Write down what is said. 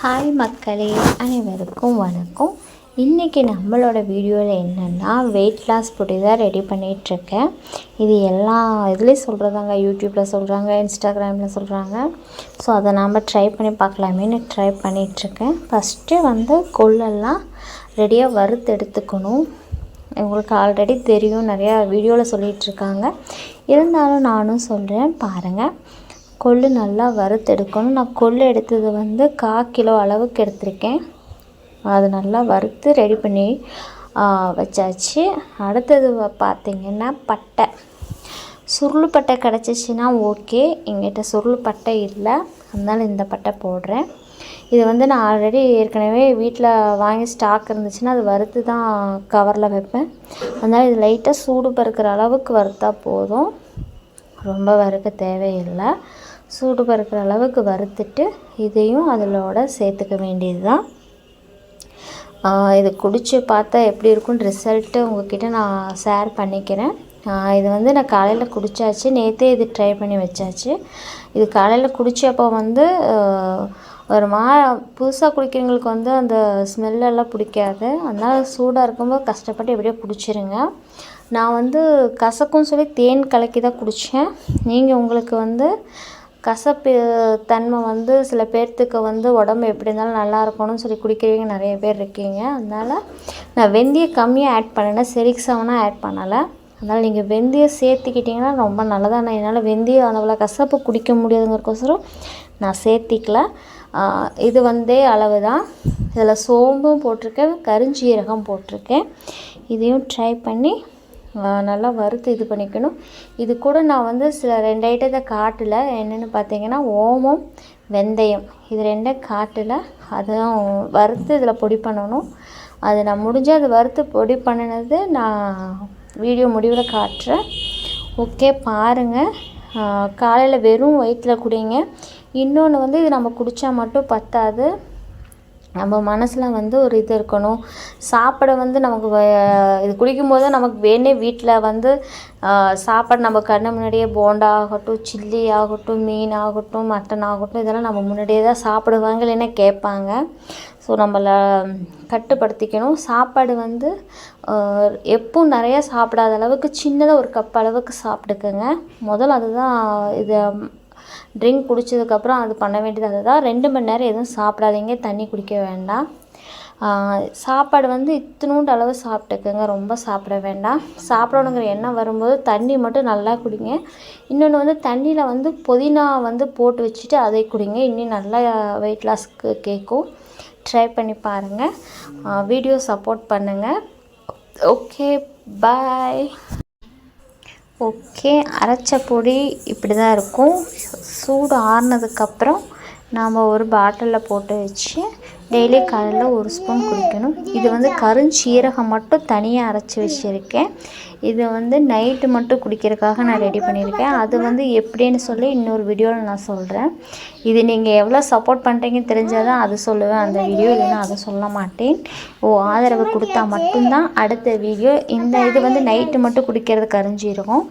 Hi மக்களே அனைவருக்கும் வணக்கம். இன்றைக்கி நம்மளோட வீடியோவில் என்னென்னா வெயிட் லாஸ் பொடி தான் ரெடி பண்ணிகிட்ருக்கேன் இது எல்லா இதுலேயும் சொல்கிறதாங்க யூடியூப்பில் சொல்கிறாங்க இன்ஸ்டாகிராமில் சொல்கிறாங்க ஸோ அதை நாம் ட்ரை பண்ணி பார்க்கலாமேன்னு ட்ரை பண்ணிகிட்ருக்கேன் ஃபஸ்ட்டு வந்து கொள்ளெல்லாம் ரெடியாக வறுத்து எடுத்துக்கணும். உங்களுக்கு ஆல்ரெடி தெரியும் நிறையா வீடியோவில் சொல்லிகிட்ருக்காங்க இருந்தாலும் நானும் சொல்கிறேன் பாருங்கள் கொள்ளு நல்லா வறுத்தெடுக்கணும். நான் கொள்ளு எடுத்தது வந்து கா கிலோ அளவுக்கு எடுத்திருக்கேன். அது நல்லா வறுத்து ரெடி பண்ணி வச்சாச்சு. அடுத்தது பார்த்திங்கன்னா பட்டை. சுருள் பட்டை கிடச்சிச்சின்னா ஓகே. எங்கிட்ட சுருள் பட்டை இல்லை. அதனால் இந்த பட்டை போடுறேன். இது வந்து நான் ஆல்ரெடி ஏற்கனவே வீட்டில் வாங்கி ஸ்டாக் இருந்துச்சுன்னா அது வறுத்து தான் கவரில் வைப்பேன். அதனால் இது லைட்டாக சூடு பறக்கிற அளவுக்கு வறுத்தா போதும். ரொம்ப வறுக்க தேவையில்லை. சூடு பறக்கிற அளவுக்கு வறுத்துட்டு இதையும் அதிலோட சேர்த்துக்க வேண்டியது தான் இது குடித்து பார்த்தா எப்படி இருக்குன்னு ரிசல்ட்டு உங்ககிட்ட நான் ஷேர் பண்ணிக்கிறேன். இது வந்து நான் காலையில் குடித்தாச்சு நேற்றே இது ட்ரை பண்ணி வச்சாச்சு. இது காலையில் குடித்தப்போ வந்து ஒரு மா புதுசாக குடிக்கிறவங்களுக்கு வந்து அந்த ஸ்மெல்லெல்லாம் பிடிக்காது. அதனால் சூடாக இருக்கும்போது கஷ்டப்பட்டு எப்படியோ குடிச்சிருங்க. நான் வந்து கசக்கும்னு சொல்லி தேன் கலக்கி தான் குடித்தேன் நீங்கள் உங்களுக்கு வந்து கசப்பு தன்மை வந்து சில பேர்த்துக்கு வந்து உடம்பு எப்படி இருந்தாலும் நல்லா இருக்கணும்னு சொல்லி குடிக்கிறவங்க நிறைய பேர் இருக்கீங்க. அதனால் நான் வெந்தயம் கம்மியாக ஆட் பண்ணினேன் செரிக் செவனாக ஆட் பண்ணலை. அதனால் நீங்கள் வெந்தயம் சேர்த்துக்கிட்டிங்கன்னா ரொம்ப நல்லதாக நான் என்னால் வெந்தயம் அளவில் கசப்பு குடிக்க முடியாதுங்கிறக்கோசரம் நான் சேர்த்திக்கல. இது வந்தே அளவு தான் இதில் சோம்பும் போட்டிருக்கேன் கருஞ்சீரகம் போட்டிருக்கேன். இதையும் ட்ரை பண்ணி நல்லா வறுத்து இது பண்ணிக்கணும். இது கூட நான் வந்து சில ரெண்டு ஐட்டத்தை காட்டில். என்னென்னு பார்த்தீங்கன்னா ஓமம் வெந்தயம். இது ரெண்டும் காட்டில். அதுவும் வறுத்து இதில் பொடி பண்ணணும். அது நான் முடிஞ்சு அது வறுத்து பொடி பண்ணினது நான் வீடியோ முடிவில் காட்டுறேன். ஓகே பாருங்கள் காலையில் வெறும் வயிற்றில் குடிங்க. இன்னொன்று வந்து இது நம்ம குடித்தா மட்டும் பத்தாது. நம்ம மனசில் வந்து ஒரு இது இருக்கணும். சாப்பிட வந்து நமக்கு இது குடிக்கும்போது நமக்கு வேணே வீட்டில் வந்து சாப்பாடு நம்ம கண்ணு முன்னாடியே போண்டா ஆகட்டும் சில்லி ஆகட்டும் மீன் ஆகட்டும் மட்டன் ஆகட்டும் இதெல்லாம் நம்ம முன்னாடியே தான் சாப்பிடுவாங்க இல்லைன்னா கேட்பாங்க. ஸோ நம்மளை கட்டுப்படுத்திக்கணும். சாப்பாடு வந்து எப்பவும் நிறையா சாப்பிடாத அளவுக்கு சின்னதாக ஒரு கப் அளவுக்கு சாப்பிட்டுக்கோங்க. முதல்ல அதுதான் இது ட்ரிங்க் குடித்ததுக்கப்புறம் அது பண்ண வேண்டியது அதுதான். ரெண்டு மணி நேரம் எதுவும் சாப்பிடாதீங்க தண்ணி குடிக்க வேண்டாம். சாப்பாடு வந்து இத்தினூண்டு அளவு சாப்பிட்டுக்கோங்க ரொம்ப சாப்பிட வேண்டாம். சாப்பிடணுங்கிற எண்ணம் வரும்போது தண்ணி மட்டும் நல்லா குடிங்க. இன்னொன்று வந்து தண்ணியில் வந்து புதினா வந்து போட்டு வச்சுட்டு அதை குடிங்க. இன்னும் நல்லா வெயிட் லாஸ்க்கு கேட்கும் ட்ரை பண்ணி பாருங்கள் வீடியோ சப்போர்ட் பண்ணுங்கள் ஓகே பாய் ஓகே அரைச்ச பொடி இப்படி தான் இருக்கும். சூடு ஆறுனதுக்கப்புறம் நாம் ஒரு பாட்டிலில் போட்டு வச்சு டெய்லி காலையில் ஒரு ஸ்பூன் குடிக்கணும். இது வந்து கருஞ்சீரகம் மட்டும் தனியாக அரைச்சி வச்சுருக்கேன். இது வந்து நைட்டு மட்டும் குடிக்கிறதுக்காக நான் ரெடி பண்ணியிருக்கேன். அது வந்து எப்படின்னு சொல்லி இன்னொரு வீடியோவில் நான் சொல்கிறேன் இது நீங்கள் எவ்வளோ சப்போர்ட் பண்ணுறீங்கன்னு தெரிஞ்சால் தான் அது சொல்லுவேன். அந்த வீடியோ இல்லைன்னா அதை சொல்ல மாட்டேன். ஓ ஆதரவு கொடுத்தா மட்டும்தான் அடுத்த வீடியோ. இந்த இது வந்து நைட்டு மட்டும் குடிக்கிறது கருஞ்சீரகம்.